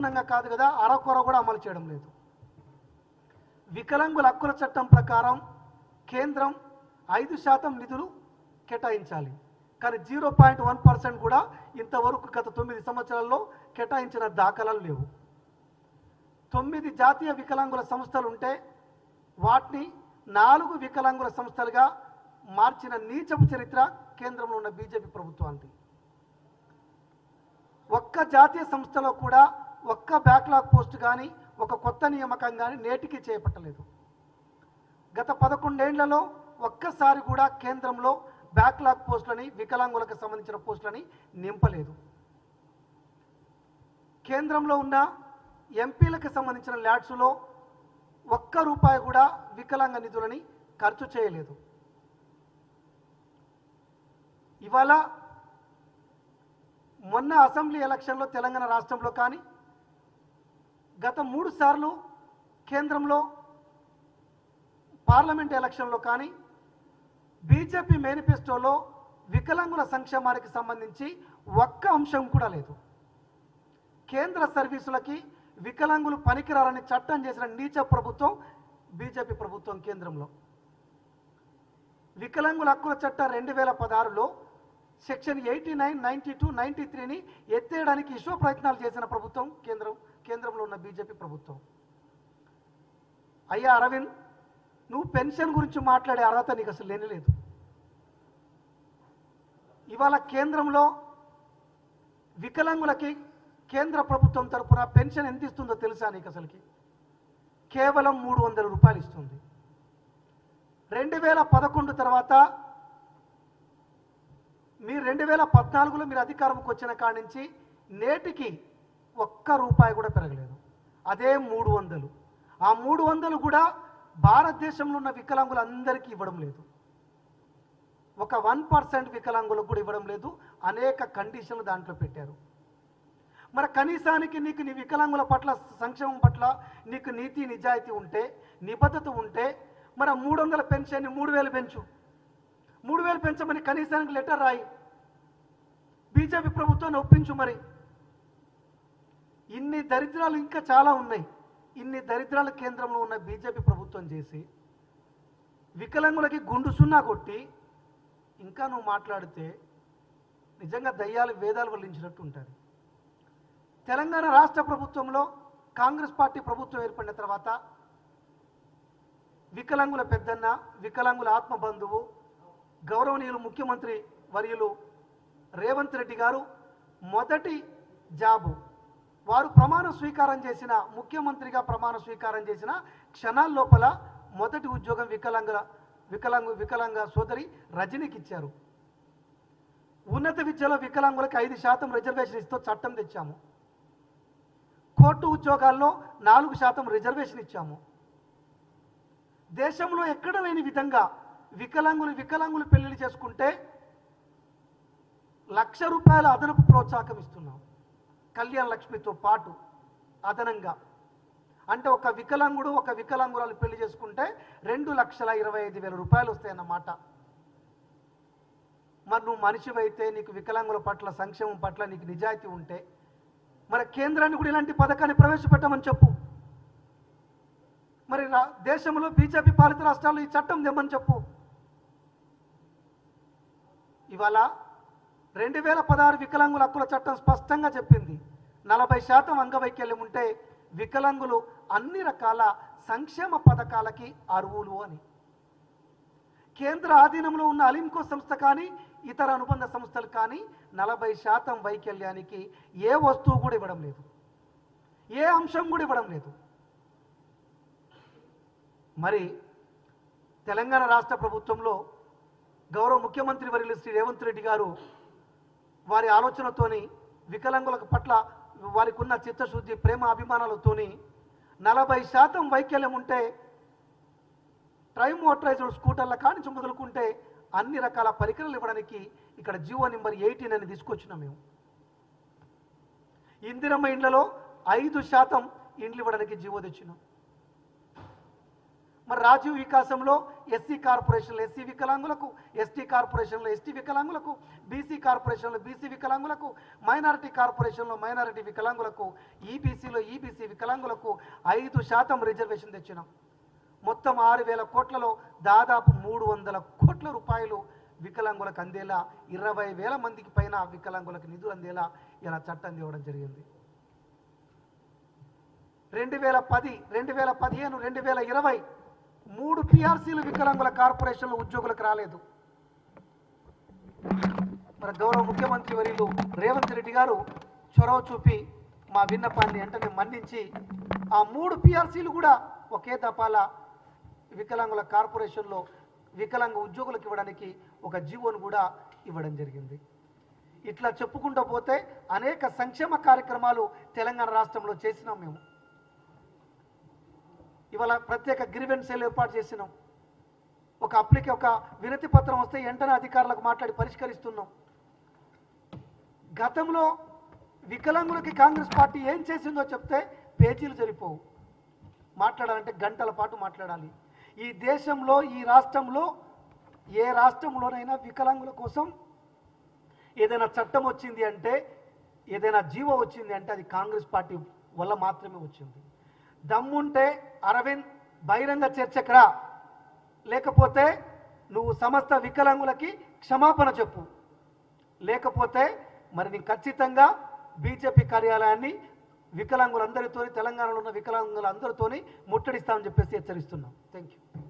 సంపూర్ణంగా కాదు కదా అరకొర కూడా అమలు చేయడం లేదు. వికలాంగుల హక్కుల చట్టం ప్రకారం కేంద్రం ఐదు శాతం నిధులు కేటాయించాలి. కానీ జీరో పాయింట్ వన్ పర్సెంట్ కూడా ఇంతవరకు గత తొమ్మిది సంవత్సరాల్లో కేటాయించిన దాఖలాలు లేవు. తొమ్మిది జాతీయ వికలాంగుల సంస్థలు ఉంటే వాటిని నాలుగు వికలాంగుల సంస్థలుగా మార్చిన నీచపు చరిత్ర కేంద్రంలో ఉన్న బీజేపీ ప్రభుత్వానికి ఒక్క జాతీయ సంస్థలో కూడా ఒక్క బ్యాక్లాగ్ పోస్ట్ కానీ ఒక కొత్త నియామకం కానీ నేటికి చేపట్టలేదు. గత పదకొండేళ్ళలో ఒక్కసారి కూడా కేంద్రంలో బ్యాక్లాగ్ పోస్టులని వికలాంగులకు సంబంధించిన పోస్టులని నింపలేదు. కేంద్రంలో ఉన్న ఎంపీలకు సంబంధించిన ల్యాడ్స్లో ఒక్క రూపాయి కూడా వికలాంగ నిధులని ఖర్చు చేయలేదు. ఇవాళ మొన్న అసెంబ్లీ ఎలక్షన్లో తెలంగాణ రాష్ట్రంలో కానీ గత మూడు సార్లు కేంద్రంలో పార్లమెంట్ ఎలక్షన్లో కానీ బీజేపీ మేనిఫెస్టోలో వికలాంగుల సంక్షేమానికి సంబంధించి ఒక్క అంశం కూడా లేదు. కేంద్ర సర్వీసులకి వికలాంగులు పనికిరాలని చట్టం చేసిన నీచ ప్రభుత్వం బీజేపీ ప్రభుత్వం కేంద్రంలో. వికలాంగుల హక్కుల చట్టం రెండు వేల పదహారులో section eighty nine ninety two ninety త్రీని ఎత్తేయడానికి విశ్వ ప్రయత్నాలు చేసిన ప్రభుత్వం కేంద్రం. కేంద్రంలో ఉన్న బీజేపీ ప్రభుత్వం. అయ్యా అరవింద్ నువ్వు పెన్షన్ గురించి మాట్లాడే అర్హత నీకు అసలు లేనే లేదు. ఇవాళ కేంద్రంలో వికలాంగులకి కేంద్ర ప్రభుత్వం తరపున పెన్షన్ ఎంత ఇస్తుందో తెలుసా నీకు అసలుకి? కేవలం మూడు వందల రూపాయలు ఇస్తుంది. రెండు వేల పదకొండు తర్వాత మీరు రెండు వేల పద్నాలుగులో మీరు అధికారంకి వచ్చిన కాడి నుంచి నేటికి ఒక్క రూపాయి కూడా పెరగలేదు. అదే మూడు వందలు. ఆ మూడు వందలు కూడా భారతదేశంలో ఉన్న వికలాంగులందరికీ ఇవ్వడం లేదు. ఒక వన్ పర్సెంట్ వికలాంగులకు కూడా ఇవ్వడం లేదు. అనేక కండిషన్లు దాంట్లో పెట్టారు. మరి కనీసానికి నీకు నీ వికలాంగుల పట్ల సంక్షేమం పట్ల నీకు నీతి నిజాయితీ ఉంటే నిబద్ధత ఉంటే మరి మూడు వందల పెన్షన్ని మూడు వేలు పెంచు. మూడు వేలు పెంచమని కనీసానికి లెటర్ రాయి. బీజేపీ ప్రభుత్వాన్ని ఒప్పించు మరి. ఇన్ని దరిద్రాలు ఇంకా చాలా ఉన్నాయి. ఇన్ని దరిద్రాల కేంద్రంలో ఉన్న బీజేపీ ప్రభుత్వం చేసి వికలాంగులకి గుండు సున్నా కొట్టి ఇంకా నువ్వు మాట్లాడితే నిజంగా దయ్యాలు వేదాలు వల్లించినట్టు ఉంటుంది. తెలంగాణ రాష్ట్ర ప్రభుత్వంలో కాంగ్రెస్ పార్టీ ప్రభుత్వం ఏర్పడిన తర్వాత వికలాంగుల పెద్దన్న వికలాంగుల ఆత్మబంధువు గౌరవనీయులు ముఖ్యమంత్రి వర్యులు రేవంత్ రెడ్డి గారు మొదటి జాబు. వారు ప్రమాణ స్వీకారం చేసిన ముఖ్యమంత్రిగా ప్రమాణ స్వీకారం చేసిన క్షణాల లోపల మొదటి ఉద్యోగం వికలాంగుల వికలాంగు వికలాంగ సోదరి రజనీకి ఇచ్చారు. ఉన్నత విద్యలో వికలాంగులకు ఐదు శాతం రిజర్వేషన్ ఇస్తూ చట్టం తెచ్చాము. కోర్టు ఉద్యోగాల్లో నాలుగు శాతం రిజర్వేషన్ ఇచ్చాము. దేశంలో ఎక్కడ లేని విధంగా వికలాంగులు వికలాంగులు పెళ్ళిళ్ళు చేసుకుంటే లక్ష రూపాయల అదనపు ప్రోత్సాహకం ఇస్తున్నాం. కళ్యాణ లక్ష్మితో పాటు అదనంగా. అంటే ఒక వికలాంగుడు ఒక వికలాంగురాలు పెళ్ళి చేసుకుంటే రెండు లక్షల ఇరవై ఐదు వేల రూపాయలు వస్తాయన్నమాట. మరి నువ్వు మనిషివైతే నీకు వికలాంగుల పట్ల సంక్షేమం పట్ల నీకు నిజాయితీ ఉంటే మరి కేంద్రాన్ని కూడా ఇలాంటి పథకాన్ని ప్రవేశపెట్టమని చెప్పు. మరి రా- దేశంలో బీజేపీ పాలిత రాష్ట్రాల్లో ఈ చట్టం తెమ్మని చెప్పు. ఇవాళ రెండు వేల పదహారు వికలాంగుల హక్కుల చట్టం స్పష్టంగా చెప్పింది. నలభై శాతం అంగవైకల్యం ఉంటే వికలాంగులు అన్ని రకాల సంక్షేమ పథకాలకి అర్హులు అని. కేంద్ర ఆధీనంలో ఉన్న అలింకో సంస్థ కానీ ఇతర అనుబంధ సంస్థలు కానీ నలభై శాతం వైకల్యానికి ఏ వస్తువు కూడా ఇవ్వడం లేదు. ఏ అంశం కూడా ఇవ్వడం లేదు. మరి తెలంగాణ రాష్ట్ర ప్రభుత్వంలో గౌరవ ముఖ్యమంత్రి వర్యులు శ్రీ రేవంత్ రెడ్డి గారు వారి ఆలోచనతోని వికలాంగులకు పట్ల వారికి ఉన్న చిత్తశుద్ధి ప్రేమ అభిమానాలతోని నలభై శాతం వైకల్యం ఉంటే ట్రై మోటరైజ్డ్ స్కూటర్ల కానించి మొదలుకుంటే అన్ని రకాల పరికరాలు ఇవ్వడానికి ఇక్కడ జీవో నెంబర్ ఎయిటీన్ అని తీసుకొచ్చినాం మేము. ఇందిరమ్మ ఇండ్లలో ఐదు శాతం ఇండ్లు ఇవ్వడానికి జీవో తెచ్చినాం. మరి రాజీవ్ వికాసంలో ఎస్సీ కార్పొరేషన్లు ఎస్సీ వికలాంగులకు ఎస్టీ కార్పొరేషన్లో ఎస్టీ వికలాంగులకు బీసీ కార్పొరేషన్లో బీసీ వికలాంగులకు మైనారిటీ కార్పొరేషన్లో మైనారిటీ వికలాంగులకు ఈబీసీలో ఈబీసీ వికలాంగులకు ఐదు శాతం రిజర్వేషన్ తెచ్చినాం. మొత్తం ఆరు వేల కోట్లలో దాదాపు మూడు వందల కోట్ల రూపాయలు వికలాంగులకు అందేలా ఇరవై వేల మందికి పైన వికలాంగులకు నిధులు అందేలా ఇలా చట్టం తేవడం జరిగింది. రెండు వేల పది రెండు వేల పదిహేను రెండు వేల ఇరవై మూడు పిఆర్సీలు వికలాంగుల కార్పొరేషన్ల ఉద్యోగులకు రాలేదు. మన గౌరవ ముఖ్యమంత్రి వర్యులు రేవంత్ రెడ్డి గారు చొరవ చూపి మా విన్నపాన్ని వెంటనే మన్నించి ఆ మూడు పిఆర్సీలు కూడా ఒకే తపాల వికలాంగుల కార్పొరేషన్లో వికలాంగ ఉద్యోగులకు ఇవ్వడానికి ఒక జీవోను కూడా ఇవ్వడం జరిగింది. ఇట్లా చెప్పుకుంటూ పోతే అనేక సంక్షేమ కార్యక్రమాలు తెలంగాణ రాష్ట్రంలో చేసినాం మేము. ఇవాళ ప్రత్యేక గ్రీవెన్స్ సెల్ ఏర్పాటు చేసినాం. ఒక అప్లికే ఒక వినతి పత్రం వస్తే వెంటనే అధికారులకు మాట్లాడి పరిష్కరిస్తున్నాం. గతంలో వికలాంగులకి కాంగ్రెస్ పార్టీ ఏం చేసిందో చెప్తే పేజీలు సరిపోవు మాట్లాడాలంటే గంటల పాటు మాట్లాడాలి. ఈ దేశంలో ఈ రాష్ట్రంలో ఏ రాష్ట్రంలోనైనా వికలాంగుల కోసం ఏదైనా చట్టం వచ్చింది అంటే ఏదైనా జీవో వచ్చింది అంటే అది కాంగ్రెస్ పార్టీ వల్ల మాత్రమే వచ్చింది. దమ్ముంటే అరవింద్ బహిరంగ చర్చకరా. లేకపోతే నువ్వు సమస్త వికలాంగులకి క్షమాపణ చెప్పు. లేకపోతే మరి నేను ఖచ్చితంగా బీజేపీ కార్యాలయాన్ని వికలాంగులందరితో తెలంగాణలో ఉన్న వికలాంగులందరితోని ముట్టడిస్తామని చెప్పేసి హెచ్చరిస్తున్నాం. Thank you